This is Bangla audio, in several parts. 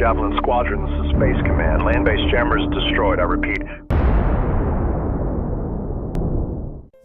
Javelin Squadron, this is Space Command. Land-based jammers destroyed. I repeat,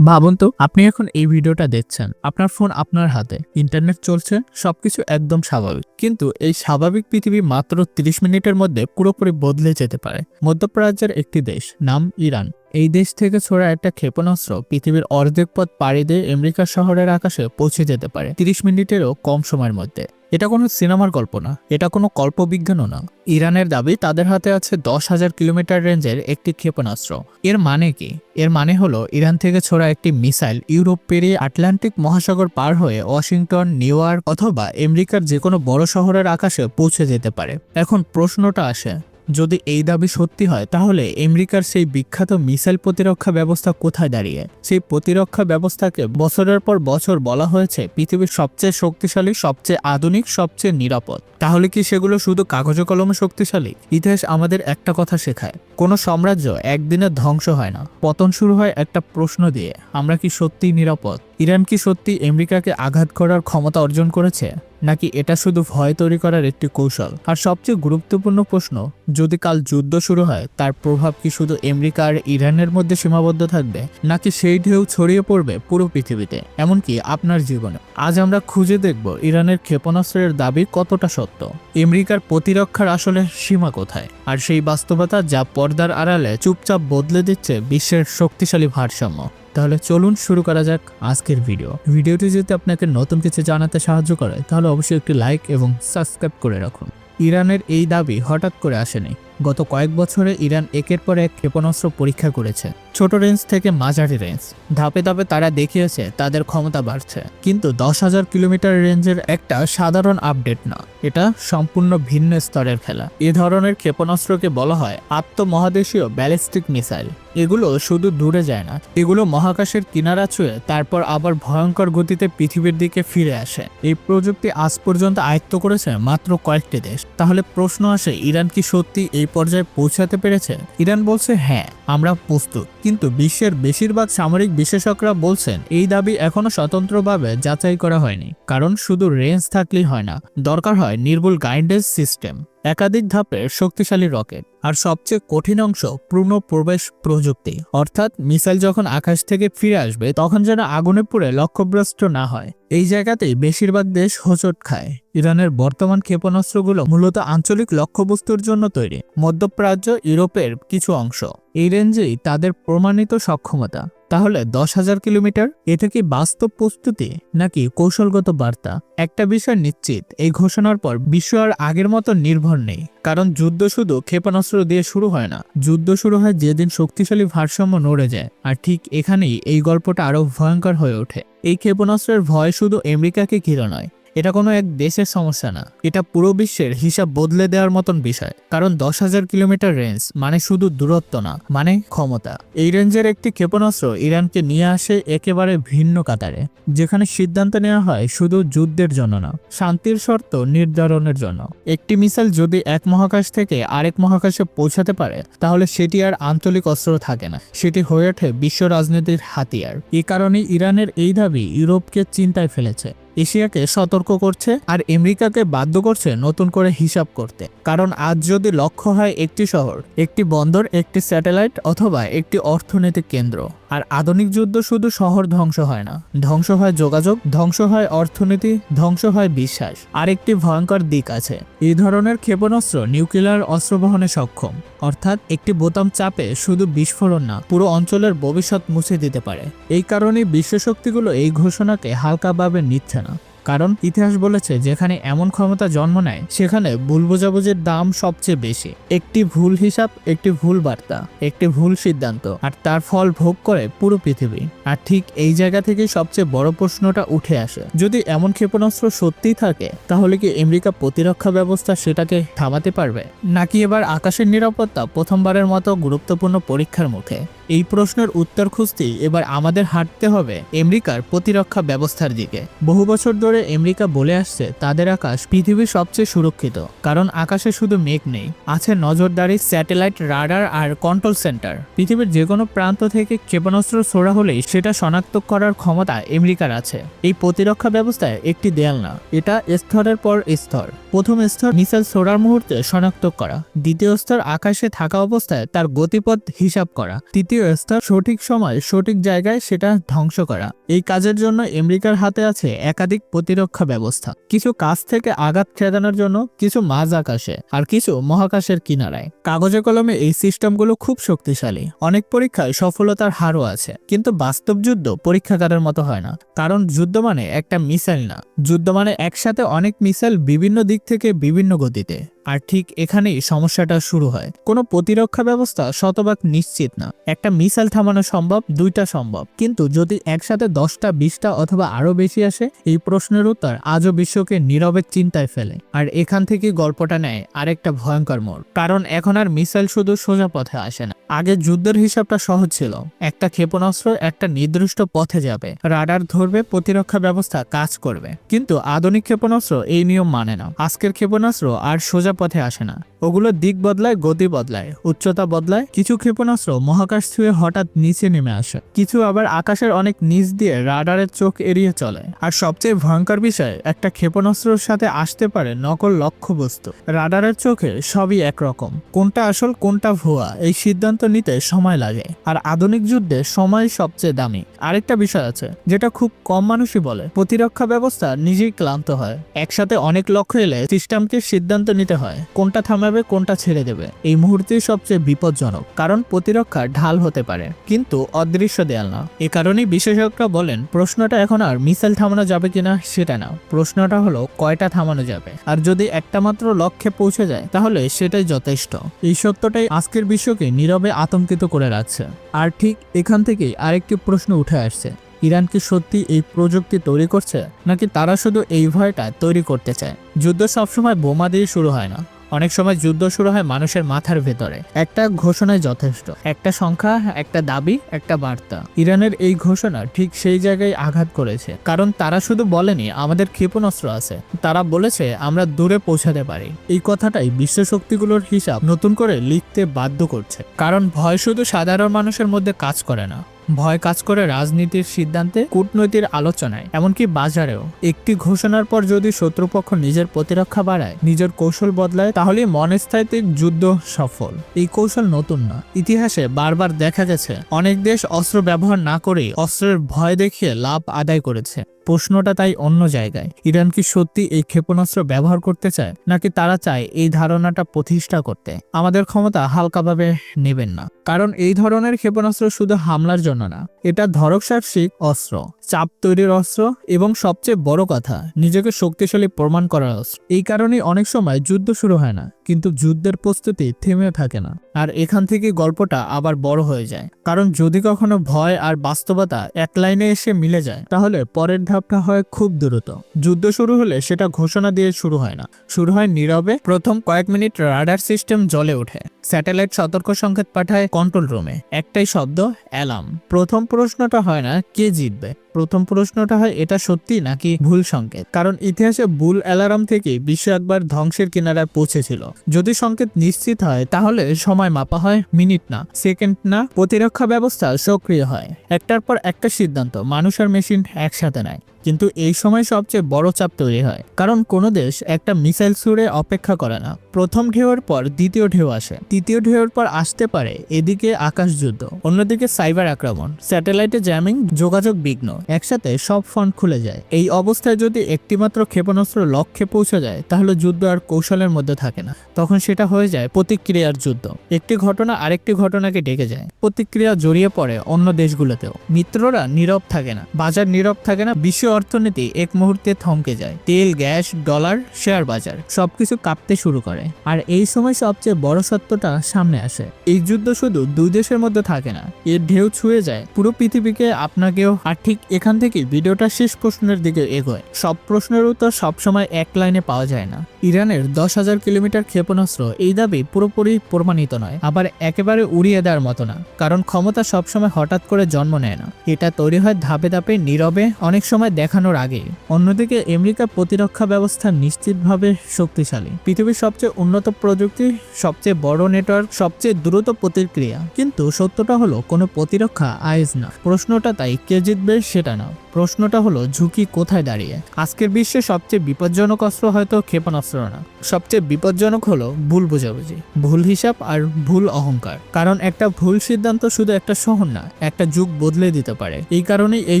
ভাবুন তো আপনি এখন এই ভিডিওটা দেখছেন। আপনার ফোন আপনার হাতে। ইন্টারনেট চলছে সবকিছু একদম স্বাভাবিক। কিন্তু এই স্বাভাবিক পৃথিবী মাত্র 30 মিনিটের মধ্যে পুরোপুরি বদলে যেতে পারে। মধ্যপ্রাচ্যের একটি দেশ নাম ইরান। এই দেশ থেকে ছোড়া একটা ক্ষেপণাস্ত্র পৃথিবীর অর্ধেক পথ পাড়ি দিয়ে আমেরিকা শহরের আকাশে পৌঁছে যেতে পারে 30 মিনিটেরও কম সময়ের মধ্যে। এটা কোনো সিনেমার গল্প না, এটা কোনো কল্পবিজ্ঞানও না। ইরানের দাবি, তাদের হাতে আছে দশ হাজার কিলোমিটার রেঞ্জের একটি ক্ষেপণাস্ত্র। এর মানে কি? এর মানে হলো, ইরান থেকে ছোড়া একটি মিসাইল ইউরোপ পেরিয়ে আটলান্টিক মহাসাগর পার হয়ে ওয়াশিংটন, নিউ ইয়র্ক অথবা আমেরিকার যে কোনো বড় শহরের আকাশে পৌঁছে যেতে পারে। এখন প্রশ্নটা আসে যদি এই দাবি সত্যি হয়, তাহলে আমেরিকার সেই বিখ্যাত মিসাইল প্রতিরক্ষা ব্যবস্থা কোথায় দাঁড়িয়ে? সেই প্রতিরক্ষা ব্যবস্থাকে বছরের পর বছর বলা হয়েছে, পৃথিবীর সবচেয়ে শক্তিশালী, সবচেয়ে আধুনিক, সবচেয়ে নিরাপদ। তাহলে কি সেগুলো শুধু কাগজে কলমে শক্তিশালী? ইতিহাস আমাদের একটা কথা শেখায়, কোনো সাম্রাজ্য একদিনে ধ্বংস হয় না। পতন শুরু হয় একটা প্রশ্ন দিয়ে, আমরা কি সত্যিই নিরাপদ? ইরান কি সত্যি আমেরিকাকে আঘাত করার ক্ষমতা অর্জন করেছে, নাকি এটা শুধু ভয় তৈরি করার একটি কৌশল? আর সবচেয়ে গুরুত্বপূর্ণ প্রশ্ন, যদি কাল যুদ্ধ শুরু হয়, তার প্রভাব কি শুধু আমেরিকা আর ইরানের মধ্যে সীমাবদ্ধ থাকবে, নাকি সেই ঢেউ ছড়িয়ে পড়বে পুরো পৃথিবীতে? এমনকি আপনার জীবনে। আজ আমরা খুঁজে দেখব ইরানের ক্ষেপণাস্ত্রের দাবি কতটা সত্য। আমেরিকার প্রতিরক্ষার আসলে সীমা কোথায়? আর সেই বাস্তবতা যা পর্দার আড়ালে চুপচাপ বদলে দিচ্ছে বিশ্বের শক্তিশালী ভারসাম্য। তাহলে চলুন শুরু করা যাক আজকের ভিডিও ভিডিওটি যদি আপনাকে নতুন কিছু জানাতে সাহায্য করে, তাহলে অবশ্যই একটি লাইক এবং সাবস্ক্রাইব করে রাখুন। ইরানের এই দাবি হঠাৎ করে আসেনি। গত কয়েক বছরে ইরান একের পর এক ক্ষেপণাস্ত্র পরীক্ষা করেছে। ছোট রেঞ্জ থেকে মাঝারি রেঞ্জ ধাপে ধাপে তারা দেখিয়েছে তাদের ক্ষমতা বাড়ছে। কিন্তু দশ হাজার কিলোমিটার রেঞ্জের একটা সাধারণ আপডেট না। এটা সম্পূর্ণ ভিন্ন স্তরের খেলা। এ ধরনের ক্ষেপণাস্ত্রকে বলা হয় আত্মমহাদেশীয় ব্যালিস্টিক মিসাইল এগুলো শুধু দূরে যায় না, এগুলো মহাকাশের কিনারা ছুঁয়ে তারপর আবার ভয়ঙ্কর গতিতে পৃথিবীর দিকে ফিরে আসে। এই প্রযুক্তি আজ পর্যন্ত আয়ত্ত করেছে মাত্র কয়েকটি দেশ। তাহলে প্রশ্ন আসে, ইরান কি সত্যি এই পর্যায়ে পৌঁছাতে পেরেছে? ইরান বলছে হ্যাঁ আমরা প্রস্তুত। কিন্তু বিশ্বের বেশিরভাগ সামরিক বিশেষকরা বলছেন, এই দাবি এখনও স্বতন্ত্রভাবে যাচাই করা হয়নি, কারণ শুধু রেঞ্জ থাকলেই হয় না, দরকার হয় নির্ভুল গাইডেন্স সিস্টেম একাধিক ধাপের শক্তিশালী রকেট, আর সবচেয়ে কঠিন অংশ পূর্ণ প্রবেশ প্রযুক্তি। অর্থাৎ মিসাইল যখন আকাশ থেকে ফিরে আসবে, তখন যেন আগুনে পুড়ে লক্ষ্যভ্রষ্ট না হয়। এই জায়গাতেই বেশিরভাগ দেশ হোঁচট খায়। ইরানের বর্তমান ক্ষেপণাস্ত্রগুলো মূলত আঞ্চলিক লক্ষ্যবস্তুর জন্য তৈরি। মধ্যপ্রাচ্য, ইউরোপের কিছু অংশ। এই রেঞ্জেই তাদের প্রমাণিত সক্ষমতা। তাহলে দশ হাজার কিলোমিটার? এটা কি বাস্তব প্রস্তুতি নাকি কৌশলগত বার্তা? একটা বিষয় নিশ্চিত, এই ঘোষণার পর বিশ্ব আর আগের মতো নির্ভর নেই। কারণ যুদ্ধ শুধু ক্ষেপণাস্ত্র দিয়ে শুরু হয় না। যুদ্ধ শুরু হয় যেদিন শক্তিশালী ভারসাম্য নড়ে যায়, আর ঠিক এখানেই এই গল্পটা আরও ভয়ঙ্কর হয়ে ওঠে। এই ক্ষেপণাস্ত্রের ভয় শুধু আমেরিকাকে ঘিরে নয় এটা কোনো এক দেশের সমস্যা না। এটা পুরো বিশ্বের হিসাব বদলে দেওয়ার মতন বিষয়। কারণ দশ হাজার কিলোমিটার রেঞ্জ মানে শুধু দূরত্ব না মানে ক্ষমতা। এই রেঞ্জের একটি ক্ষেপণাস্ত্র ইরানকে নিয়ে আসে একেবারে ভিন্ন কাতারে, যেখানে সিদ্ধান্ত নেওয়া হয় শুধু যুদ্ধের জন্য না, শান্তির শর্ত নির্ধারণের জন্য। একটি মিসাইল যদি এক মহাকাশ থেকে আরেক মহাকাশে পৌঁছাতে পারে, তাহলে সেটি আর আঞ্চলিক অস্ত্র থাকে না। সেটি হয়ে ওঠে বিশ্ব রাজনীতির হাতিয়ার। এই কারণে ইরানের এই দাবি ইউরোপকে চিন্তায় ফেলেছে। এশিয়াকে সতর্ক করছে আর আমেরিকাকে বাধ্য করছে নতুন করে হিসাব করতে। কারণ আজ যদি লক্ষ্য হয় একটি শহর, একটি বন্দর, একটি স্যাটেলাইট অথবা একটি অর্থনৈতিক কেন্দ্র, আর আধুনিক যুদ্ধ শুধু শহর ধ্বংস হয় না। ধ্বংস হয় যোগাযোগ, ধ্বংস হয় অর্থনীতি, ধ্বংস হয় বিশ্বাস। আর একটি ভয়ঙ্কর দিক আছে। এই ধরনের ক্ষেপণাস্ত্র নিউক্লিয়ার অস্ত্র বহনে সক্ষম। অর্থাৎ একটি বোতাম চাপে শুধু বিস্ফোরণ না, পুরো অঞ্চলের ভবিষ্যৎ মুছে দিতে পারে। এই কারণে বিশ্বশক্তিগুলো এই ঘোষণাকে হালকাভাবে নিচ্ছে না। কারণ ইতিহাস বলেছে, যেখানে এমন ক্ষমতা জন্ম নেয়, সেখানে ভুল বোঝাবুঝির দাম সবচেয়ে বেশি। একটি ভুল হিসাব, একটি ভুল বার্তা, একটি ভুল সিদ্ধান্ত, আর তার ফল ভোগ করে পুরো পৃথিবী। আর ঠিক এই জায়গা থেকে সবচেয়ে বড় প্রশ্নটা উঠে আসে, যদি এমন ক্ষেপণাস্ত্র সত্যিই থাকে, তাহলে কি আমেরিকা প্রতিরক্ষা ব্যবস্থা সেটাকে থামাতে পারবে? নাকি এবার আকাশের নিরাপত্তা প্রথমবারের মতো গুরুত্বপূর্ণ পরীক্ষার মুখে? এই প্রশ্নের উত্তর খুঁজতেই এবার আমাদের হাঁটতে হবে আমেরিকার প্রতিরক্ষা ব্যবস্থার দিকে। বহু বছর ধরে আমেরিকা বলে আসছে, তাদের আকাশ পৃথিবীর সবচেয়ে সুরক্ষিত, কারণ আকাশে শুধু মেঘ নেই, আছে নজরদারি, স্যাটেলাইট রাডার আর কন্ট্রোল সেন্টার। পৃথিবীর যে কোনো প্রান্ত থেকে ক্ষেপণাস্ত্র ছোড়া হলেই সেটা শনাক্ত করার ক্ষমতা আমেরিকার আছে। এই প্রতিরক্ষা ব্যবস্থায় একটি দেয়াল না, এটা স্তরের পর স্তর। প্রথম স্তর মিসাইল ছোড়ার মুহূর্তে শনাক্ত করা, দ্বিতীয় স্তর আকাশে থাকা অবস্থায় তার গতিপথ হিসাব করা, তৃতীয় স্তর সঠিক সময়, সঠিক জায়গায় সেটা ধ্বংস করা। এই কাজের জন্য আমেরিকার হাতে আছে একাধিক প্রতিরক্ষা ব্যবস্থা। কিছু কাছ থেকে আঘাত ঠেকানোর জন্য কিছু মাঝ আকাশে আর কিছু মহাকাশের কিনারায়। কাগজে কলমে এই সিস্টেমগুলো খুব শক্তিশালী। অনেক পরীক্ষায় সফলতার হারও আছে। কিন্তু বাস্তব যুদ্ধ পরীক্ষাগারের মতো হয় না। কারণ যুদ্ধ মানে একটা মিসাইল না। যুদ্ধ মানে একসাথে অনেক মিসাইল বিভিন্ন দিক থেকে বিভিন্ন গতিতে। আর ঠিক এখানেই সমস্যাটা শুরু হয়। কোনো প্রতিরক্ষা ব্যবস্থা শতভাগ নিশ্চিত না। একটা মিসাইল থামানো সম্ভব, দুইটা সম্ভব। কিন্তু যদি একসাথে দশটা, বিশটা অথবা আরও বেশি আসে, এই প্রশ্নের উত্তর আজও বিশ্বকে নীরবে চিন্তায় ফেলে। আর এখান থেকে গল্পটা নেয় আরেকটা ভয়ঙ্কর মোড়। কারণ এখন আর মিসাইল শুধু সোজা পথে আসে না। আগে যুদ্ধের হিসাবটা সহজ ছিল। একটা ক্ষেপণাস্ত্র একটা নির্দিষ্ট পথে যাবে। রাডার ধরবে, প্রতিরক্ষা ব্যবস্থা কাজ করবে। কিন্তু আধুনিক ক্ষেপণাস্ত্র এই নিয়ম মানে না। আজকের ক্ষেপণাস্ত্র আর সোজা পথে আসে না। ওগুলো দিক বদলায়, গতি বদলায়, উচ্চতা বদলায়, কিছু ক্ষেপণাস্ত্র মহাকাশ ছুঁয়ে হঠাৎ নিচে নেমে আসে। কিছু আবার আকাশের অনেক নিচ দিয়ে রাডারের চোখ এড়িয়ে চলে। আর সবচেয়ে ভয়ঙ্কর বিষয়, একটা ক্ষেপণাস্ত্রের সাথে আসতে পারে নকল লক্ষ্য লক্ষ্যবস্তু। রাডারের চোখে সবই একরকম। কোনটা আসল, কোনটা ভুয়া, এই সিদ্ধান্ত নিতে সময় লাগে। আর আধুনিক যুদ্ধে সময় সবচেয়ে দামি। আরেকটা বিষয় আছে, যেটা খুব কম মানুষই বলে। প্রতিরক্ষা ব্যবস্থা নিজেই ক্লান্ত হয়। একসাথে অনেক লক্ষ্য এলে সিস্টেমকে সিদ্ধান্ত নিতে হয়। কোনটা থামাবে, কোনটা ছেড়ে দেবে, এই মুহূর্তেই সবচেয়ে বিপজ্জনক, কারণ প্রতিরক্ষা ঢাল হতে পারে। কিন্তু অদৃশ্য দেয়াল না। এ কারণেই বিশেষজ্ঞরা বলেন, প্রশ্নটা এখন আর মিসাইল থামানো যাবে কিনা সেটা না। প্রশ্নটা হলো, কয়টা থামানো যাবে? আর যদি একটা মাত্র লক্ষ্যে পৌঁছে যায়, তাহলে সেটাই যথেষ্ট। এই সত্যটাই আজকের বিশ্বকে নীরবে আতঙ্কিত করে রাখছে। আর ঠিক এখান থেকেই আরেকটি প্রশ্ন উঠে আসছে। ইরান কি সত্যি এই প্রযুক্তি তৈরি করছে, নাকি তারা শুধু এই ভয়টা তৈরি করতে চায়? যুদ্ধ সবসময় বোমা দিয়ে শুরু হয় না। অনেক সময় যুদ্ধ শুরু হয় মানুষের মাথার ভেতরে। একটা ঘোষণায় যথেষ্ট। একটা সংখ্যা, একটা দাবি, একটা বার্তা। ইরানের এই ঘোষণা ঠিক সেই জায়গায় আঘাত করেছে। কারণ তারা শুধু বলেনি, আমাদের ক্ষেপণাস্ত্র আছে। তারা বলেছে, আমরা দূরে পৌঁছাতে পারি। এই কথাটাই বিশ্ব শক্তিগুলোর হিসাব নতুন করে লিখতে বাধ্য করছে। কারণ ভয় শুধু সাধারণ মানুষের মধ্যে কাজ করে না। ভয় কাজ করে রাজনীতির সিদ্ধান্তে কূটনৈতিক আলোচনায়, এমনকি বাজারেও। একটি ঘোষণার পর যদি শত্রুপক্ষ নিজের প্রতিরক্ষা বাড়ায়, নিজের কৌশল বদলায় তাহলে মনস্তাত্ত্বিক যুদ্ধ সফল। এই কৌশল নতুন না। ইতিহাসে বারবার দেখা গেছে, অনেক দেশ অস্ত্র ব্যবহার না করেই অস্ত্রের ভয় দেখিয়ে লাভ আদায় করেছে। প্রশ্নটা তাই অন্য জায়গায়। ইরান কি সত্যি এই ক্ষেপণাস্ত্র ব্যবহার করতে চায়, নাকি তারা চায় এই ধারণাটা প্রতিষ্ঠা করতে? আমাদের ক্ষমতা হালকাভাবে নেবেন না। কারণ এই ধরনের ক্ষেপণাস্ত্র শুধু হামলার জন্য না এটা ধরকসাহসিক অস্ত্র, চাপ তৈরির অস্ত্র এবং সবচেয়ে বড় কথা, নিজেকে শক্তিশালী প্রমাণ করার অস্ত্র। এই কারণেই অনেক সময় যুদ্ধ শুরু হয় না, কিন্তু যুদ্ধের প্রস্তুতি থেমে থাকে না। আর এখান থেকে গল্পটা আবার বড় হয়ে যায়। কারণ যদি কখনো ভয় আর বাস্তবতা এক লাইনে এসে মিলে যায়, তাহলে পরের ধাপটা হয় খুব দ্রুত। যুদ্ধ শুরু হলে সেটা ঘোষণা দিয়ে শুরু হয় না। শুরু হয় নীরবে, প্রথম কয়েক মিনিট রাডার সিস্টেম জ্বলে ওঠে। স্যাটেলাইট সতর্ক সংকেত পাঠায় কন্ট্রোল রুমে। একটাই শব্দ, অ্যালার্ম। প্রথম প্রশ্নটা হয় না, কে জিতবে? প্রথম প্রশ্নটা হয়, এটা সত্যি নাকি ভুল সংকেত? কারণ ইতিহাসে ভুল অ্যালার্ম থেকে বিশ্ব একবার ধ্বংসের কিনারায় পৌঁছেছিল। যদি সংকেত নিশ্চিত হয়, তাহলে সময় মাপা হয় মিনিট না, সেকেন্ড না, প্রতিরক্ষা ব্যবস্থা সক্রিয় হয়। একটার পর একটা সিদ্ধান্ত, মানুষ আর মেশিন একসাথে নেয়। কিন্তু এই সময় সবচেয়ে বড় চাপ তৈরি হয়। কারণ কোনো দেশ একটা মিসাইল ছুড়ে অপেক্ষা করে না। প্রথম ঢেউয়ের পর দ্বিতীয় ঢেউ আসে। তৃতীয় ঢেউয়ের পর আসতে পারে এদিকে আকাশ যুদ্ধ অন্যদিকে সাইবার আক্রমণ, স্যাটেলাইটে জ্যামিং, যোগাযোগ বিঘ্ন, একসাথে সব ফ্রন্ট খুলে যায়। এই অবস্থায় যদি একটিমাত্র ক্ষেপণাস্ত্র লক্ষ্যে পৌঁছে যায়, তাহলে যুদ্ধ আর কৌশলের মধ্যে থাকে না। তখন সেটা হয়ে যায় প্রতিক্রিয়ার যুদ্ধ। একটি ঘটনা আরেকটি ঘটনাকে ডেকে যায়। প্রতিক্রিয়া জড়িয়ে পড়ে অন্য দেশগুলোতেও। মিত্ররা নীরব থাকে না। বাজার নীরব থাকে না। বিশ্ব অর্থনীতি এক মুহূর্তে থমকে যায়। তেল, গ্যাস, ডলার, শেয়ার বাজার সবকিছু কাঁপতে শুরু করে। আর এই সময় সবচেয়ে বড় সত্যটা সামনে আসে। এই যুদ্ধ শুধু দুই দেশের মধ্যে থাকে না, এর ঢেউ ছুঁয়ে যায়। পুরো পৃথিবীকে আপনাকেও। আর ঠিক এখান থেকে ভিডিওটা শেষ প্রশ্নের দিকে এগোয়। সব প্রশ্নের উত্তর সবসময় এক লাইনে পাওয়া যায় না। ইরানের দশ হাজার কিলোমিটার ক্ষেপণাস্ত্র এই দাবি পুরোপুরি প্রমাণিত নয়, আবার একেবারে উড়িয়ে দেওয়ার মতো না। কারণ ক্ষমতা সবসময় হঠাৎ করে জন্ম নেয় না। এটা তৈরি হয় ধাপে ধাপে, নীরবে, অনেক সময় দেখানোর আগে, অন্যদিকে আমেরিকার প্রতিরক্ষা ব্যবস্থা নিশ্চিতভাবে শক্তিশালী। পৃথিবীর সবচেয়ে উন্নত প্রযুক্তি, সবচেয়ে বড় নেটওয়ার্ক, সবচেয়ে দ্রুত প্রতিক্রিয়া। কিন্তু সত্যটা হলো, কোনো প্রতিরক্ষা আয়েজ না। প্রশ্নটা তাই, কে জিতবে সেটা না। প্রশ্নটা হলো, ঝুঁকি কোথায় দাঁড়িয়ে? আজকের বিশ্বে সবচেয়ে বিপজ্জনক অস্ত্র হয়তো ক্ষেপণাস্ত্র না। সবচেয়ে বিপজ্জনক হলো ভুল বোঝাবুঝি, ভুল হিসাব আর ভুল অহংকার। কারণ একটা ভুল সিদ্ধান্ত শুধু একটা শহর না, একটা যুগ বদলে দিতে পারে। এই কারণেই এই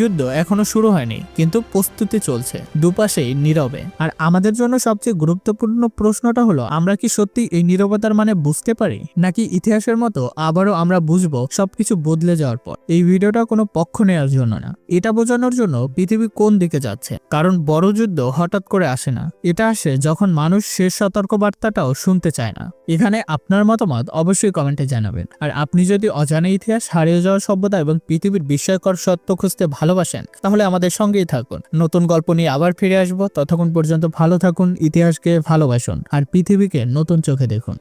যুদ্ধ এখনও শুরু হয়নি, কিন্তু প্রস্তুতি চলছে, দুপাশেই নীরবে। আর আমাদের জন্য সবচেয়ে গুরুত্বপূর্ণ প্রশ্নটা হলো, আমরা কি সত্যি এই নীরবতার মানে বুঝতে পারি? নাকি ইতিহাসের মতো আবারও আমরা বুঝব সবকিছু বদলে যাওয়ার পর? এই ভিডিওটা কোনো পক্ষ নেওয়ার জন্য না। এটা বোঝানোর জন্য পৃথিবী কোন দিকে যাচ্ছে? কারণ বড় যুদ্ধ হঠাৎ করে আসে না। এটা আসে যখন মানুষ শেষ সতর্ক বার্তাটাও শুনতে চায় না। এখানে আপনার মতামত অবশ্যই কমেন্টে জানাবেন। আর আপনি যদি অজানা ইতিহাস হারিয়ে যাওয়া সভ্যতা এবং পৃথিবীর বিস্ময়কর সত্য খুঁজতে ভালোবাসেন, তাহলে আমাদের সঙ্গেই থাকুন। নতুন গল্প নিয়ে আবার ফিরে আসব। ততক্ষণ পর্যন্ত ভালো থাকুন, ইতিহাসকে ভালোবাসুন, আর পৃথিবীকে নতুন চোখে দেখুন।